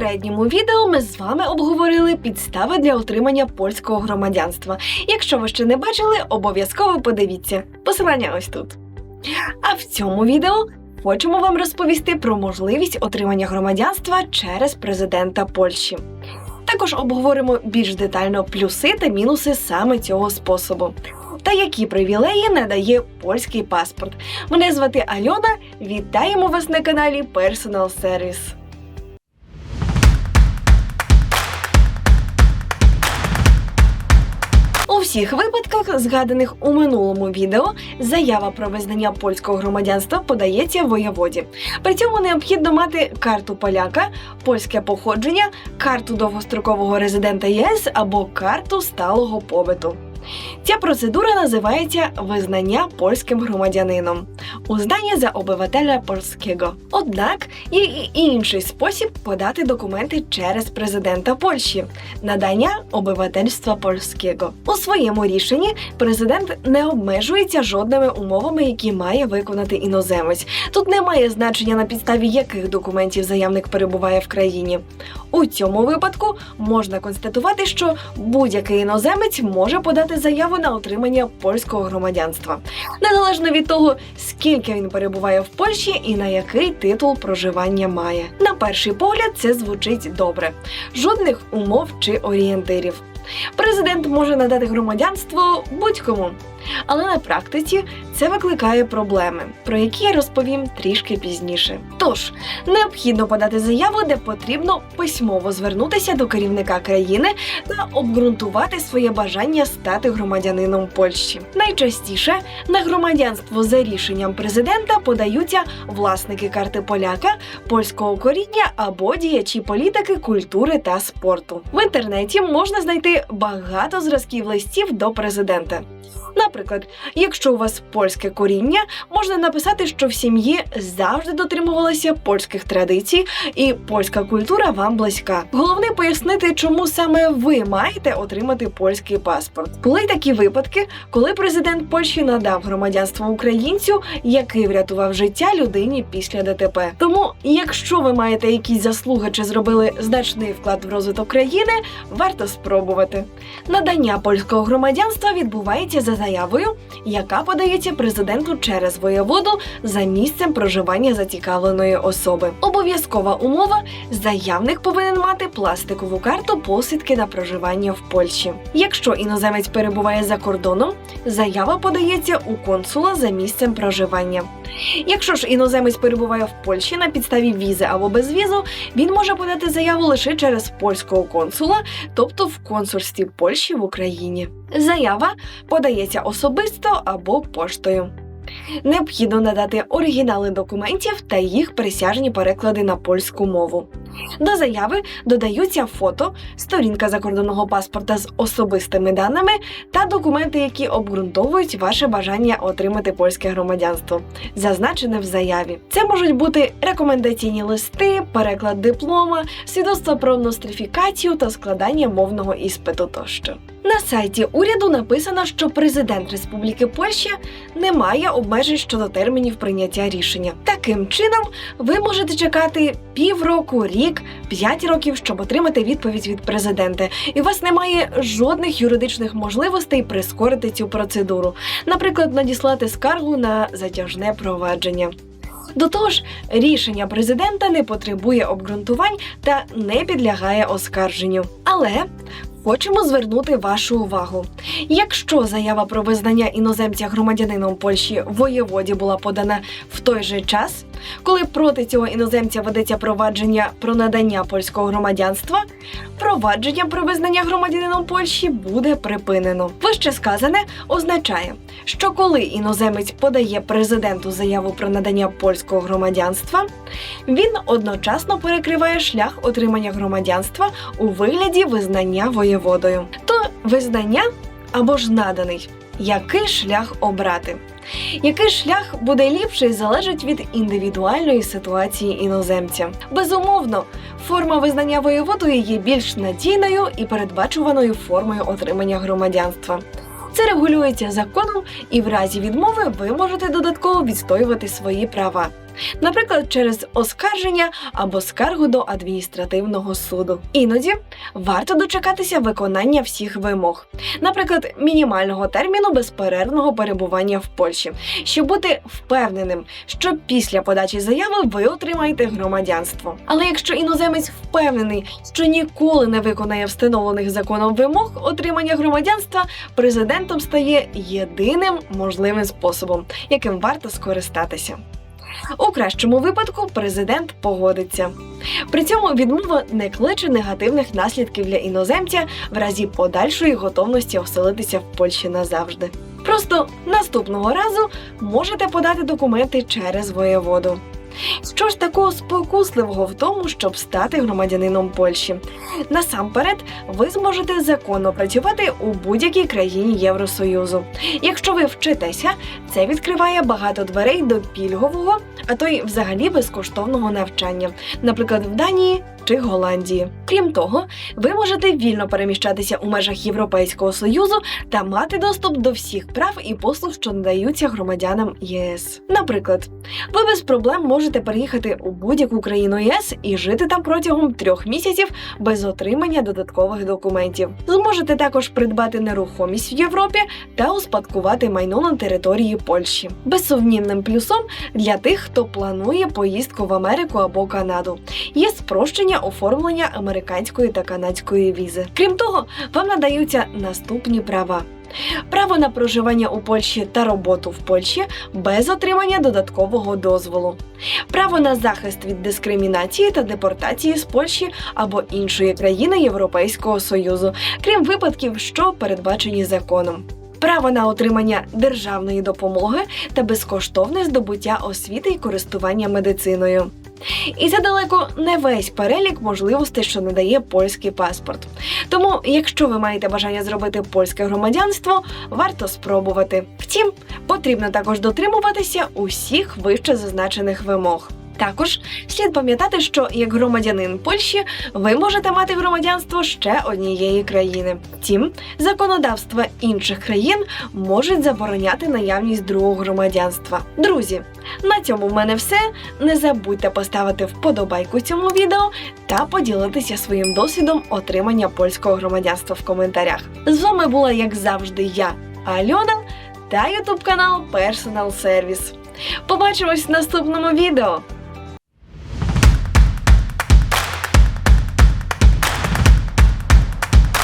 попередньому відео ми з вами обговорили підстави для отримання польського громадянства. Якщо ви ще не бачили, обов'язково подивіться. Посилання ось тут. А в цьому відео хочемо вам розповісти про можливість отримання громадянства через президента Польщі. Також обговоримо більш детально плюси та мінуси саме цього способу. Та які привілеї надає польський паспорт. Мене звати Альона. Вітаємо вас на каналі Personal Service. У всіх випадках, згаданих у минулому відео, заява про визнання польського громадянства подається воєводі. При цьому необхідно мати карту поляка, польське походження, карту довгострокового резидента ЄС або карту сталого побиту. Ця процедура називається визнання польським громадянином. Узнання за обивателя польського. Однак є і інший спосіб подати документи через президента Польщі надання обивательства польського. У своєму рішенні президент не обмежується жодними умовами, які має виконати іноземець. Тут немає значення на підставі яких документів заявник перебуває в країні. У цьому випадку можна констатувати, що будь-який іноземець може подати заяву на отримання польського громадянства, незалежно від того, скільки він перебуває в Польщі і на який титул проживання має. На перший погляд це звучить добре, жодних умов чи орієнтирів. Президент може надати громадянство будь-кому, але на практиці це викликає проблеми, про які я розповім трішки пізніше. Тож необхідно подати заяву, де потрібно письмово звернутися до керівника країни та обґрунтувати своє бажання стати громадянином Польщі. Найчастіше на громадянство за рішенням президента подаються власники карти поляка, польського коріння або діячі політики, культури та спорту. В інтернеті можна знайти багато зразків листів до президента. Наприклад, якщо у вас польське коріння, можна написати, що в сім'ї завжди дотримувалися польських традицій, і польська культура вам близька. Головне пояснити, чому саме ви маєте отримати польський паспорт. Були такі випадки, коли президент Польщі надав громадянство українцю, який врятував життя людині після ДТП. Тому, якщо ви маєте якісь заслуги чи зробили значний вклад в розвиток країни, варто спробувати. Надання польського громадянства відбувається за заявою, яка подається президенту через воєводу за місцем проживання зацікавленої особи. Обов'язкова умова заявник повинен мати пластикову карту посвідки на проживання в Польщі. Якщо іноземець перебуває за кордоном, заява подається у консула за місцем проживання. Якщо ж іноземець перебуває в Польщі на підставі візи або без візу, він може подати заяву лише через польського консула, тобто в консульстві Польщі в Україні. Заява подається особисто або поштою. Необхідно надати оригінали документів та їх присяжні переклади на польську мову. До заяви додаються фото, сторінка закордонного паспорта з особистими даними та документи, які обґрунтовують ваше бажання отримати польське громадянство, зазначене в заяві. Це можуть бути рекомендаційні листи, переклад диплома, свідоцтво про нострифікацію та складання мовного іспиту тощо. На сайті уряду написано, що президент Республіки Польща не має обмежень щодо термінів прийняття рішення. Таким чином, ви можете чекати півроку, рік, п'ять років, щоб отримати відповідь від президента, і у вас немає жодних юридичних можливостей прискорити цю процедуру, наприклад, надіслати скаргу на затяжне провадження. До того ж, рішення президента не потребує обґрунтувань та не підлягає оскарженню. Але хочемо звернути вашу увагу. Якщо заява про визнання іноземця громадянином Польщі воєводі була подана в той же час, коли проти цього іноземця ведеться провадження про надання польського громадянства, провадження про визнання громадянином Польщі буде припинено. Вище сказане означає, що коли іноземець подає президенту заяву про надання польського громадянства, він одночасно перекриває шлях отримання громадянства у вигляді визнання воєводою. То визнання або ж наданий. Який шлях обрати? Який шлях буде ліпший, залежить від індивідуальної ситуації іноземця. Безумовно, форма визнання воєводою є більш надійною і передбачуваною формою отримання громадянства. Це регулюється законом, і в разі відмови ви можете додатково відстоювати свої права. Наприклад, через оскарження або скаргу до адміністративного суду. Іноді варто дочекатися виконання всіх вимог, наприклад, мінімального терміну безперервного перебування в Польщі, щоб бути впевненим, що після подачі заяви ви отримаєте громадянство. Але якщо іноземець впевнений, що ніколи не виконає встановлених законом вимог отримання громадянства, президентом стає єдиним можливим способом, яким варто скористатися. У кращому випадку президент погодиться. При цьому відмова не кличе негативних наслідків для іноземця в разі подальшої готовності оселитися в Польщі назавжди. Просто наступного разу можете подати документи через воєводу. Що ж такого спокусливого в тому, щоб стати громадянином Польщі? Насамперед, ви зможете законно працювати у будь-якій країні Євросоюзу. Якщо ви вчитеся, це відкриває багато дверей до пільгового, а то й взагалі безкоштовного навчання, наприклад, в Данії чи Голландії. Крім того, ви можете вільно переміщатися у межах Європейського союзу та мати доступ до всіх прав і послуг, що надаються громадянам ЄС. Наприклад, ви без проблем можете переїхати у будь-яку країну ЄС і жити там протягом трьох місяців без отримання додаткових документів. Зможете також придбати нерухомість в Європі та успадкувати майно на території Польщі. Безсумнівним плюсом для тих, хто планує поїздку в Америку або Канаду, є спрощення оформлення американської та канадської візи. Крім того, вам надаються наступні права. Право на проживання у Польщі та роботу в Польщі без отримання додаткового дозволу, право на захист від дискримінації та депортації з Польщі або іншої країни Європейського Союзу, крім випадків, що передбачені законом. Право на отримання державної допомоги та безкоштовне здобуття освіти і користування медициною. І це далеко не весь перелік можливостей, що надає польський паспорт. Тому, якщо ви маєте бажання зробити польське громадянство, варто спробувати. Втім, потрібно також дотримуватися усіх вище зазначених вимог. Також слід пам'ятати, що як громадянин Польщі ви можете мати громадянство ще однієї країни. Втім, законодавства інших країн можуть забороняти наявність другого громадянства. Друзі, на цьому в мене все. Не забудьте поставити вподобайку цьому відео та поділитися своїм досвідом отримання польського громадянства в коментарях. З вами була, як завжди, я, Альона та ютуб канал Personal Service. Побачимось в наступному відео.